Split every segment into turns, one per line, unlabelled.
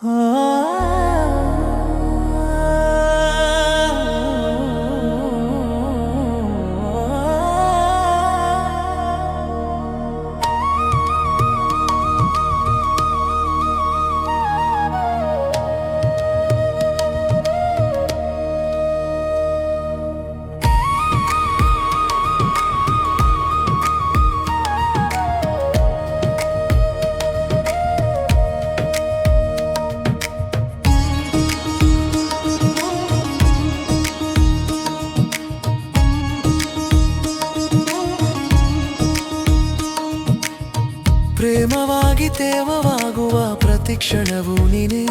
Oh. ಪ್ರೇಮವಾಗಿ ತೇವವಾಗುವ ಪ್ರತಿಕ್ಷಣವು ನೀನೇ.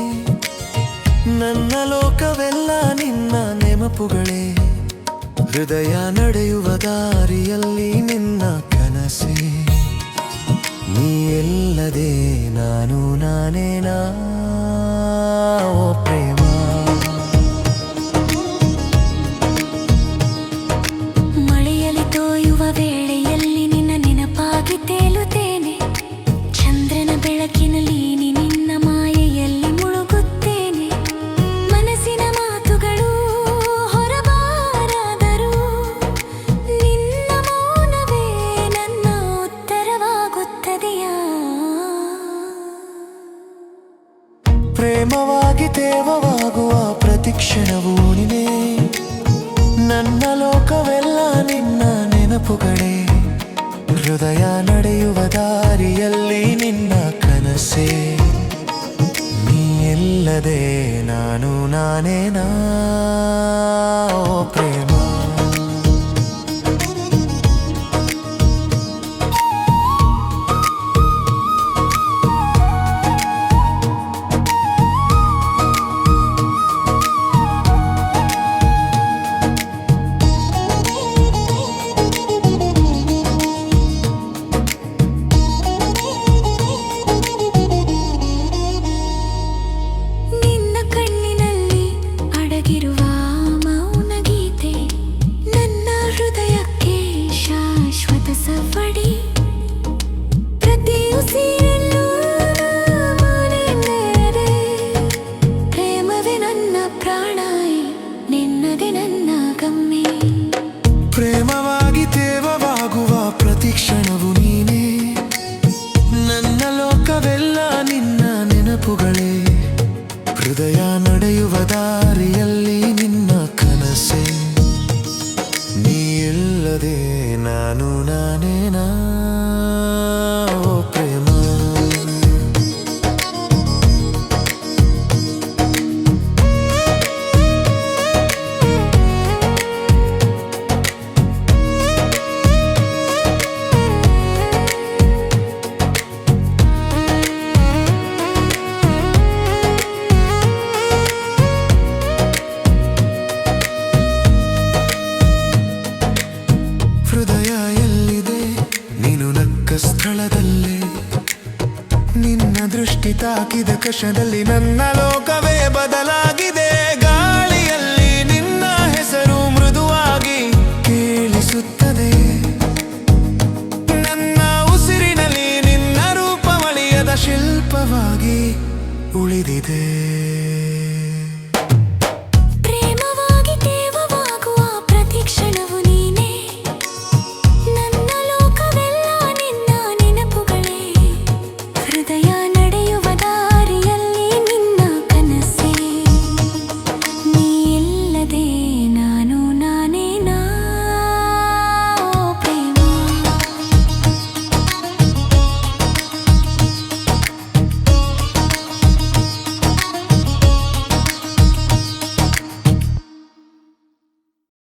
ನನ್ನ ಲೋಕವೆಲ್ಲ ನಿನ್ನ ನೆಮಪುಗಳೇ ಹೃದಯ ನಡೆಯುವ ದಾರಿಯಲ್ಲಿ ನಿನ್ನ ಕನಸೆ. ನೀ ಎಲ್ಲದೆ ನಾನು ನಾನೇನಾ? ಪ್ರೇಮ. ಪ್ರೇಮವಾಗಿ ತೇವವಾಗುವ ಪ್ರತಿಕ್ಷಣವು ನೀನೇ ನನ್ನ ಲೋಕವೆಲ್ಲ ನಿನ್ನ ನೆನಪುಗಳೇ. ಹೃದಯ ನಡೆಯುವ ದಾರಿಯಲ್ಲಿ ನಿನ್ನ ಕನಸೇ. ನೀ ಎಲ್ಲದೆ ನಾನು ನಾನೇನಾ? ಪ್ರೇಮ.
ಅಡಗಿರುವ ಮೌನ ಗೀತೆ, ನನ್ನ ಹೃದಯಕ್ಕೆ ಶಾಶ್ವತ ಸವಡಿ ಪ್ರತಿ ಉಸಿರಲ್ಲೂ ಪ್ರೇಮವೇ ನನ್ನ ಪ್ರಾಣ, ನಿನ್ನದೇ ನನ್ನ ಗಮ್ಮೆ.
ಪ್ರೇಮವಾಗಿ ತೇವವಾಗುವ ಪ್ರತಿಕ್ಷಣವು ನೀನೇ. ನನ್ನ ಲೋಕವೆಲ್ಲ ನಿನ್ನ ನೆನಪುಗಳೇ. ಹೃದಯ ನಡೆಯುವ ದಾರಿಯಲ್ಲಿ ನಿನ್ನ ಕನಸೆ. ನೀ ಇಲ್ಲದೆ ನಾನು ನಾನೇನಾ ಸ್ಥಳದಲ್ಲೇ ನಿನ್ನ ದೃಷ್ಟಿ ತಾಕಿದ ಕಷದಲ್ಲಿ ನನ್ನ ಲೋಕವೇ ಬದಲಾಗಿದೆ. ಗಾಳಿಯಲ್ಲಿ ನಿನ್ನ ಹೆಸರು ಮೃದುವಾಗಿ ಕೇಳಿಸುತ್ತದೆ. ನನ್ನ ಉಸಿರಿನಲ್ಲಿ ನಿನ್ನ ರೂಪವಳಿಯದ ಶಿಲ್ಪವಾಗಿ ಉಳಿದಿದೆ.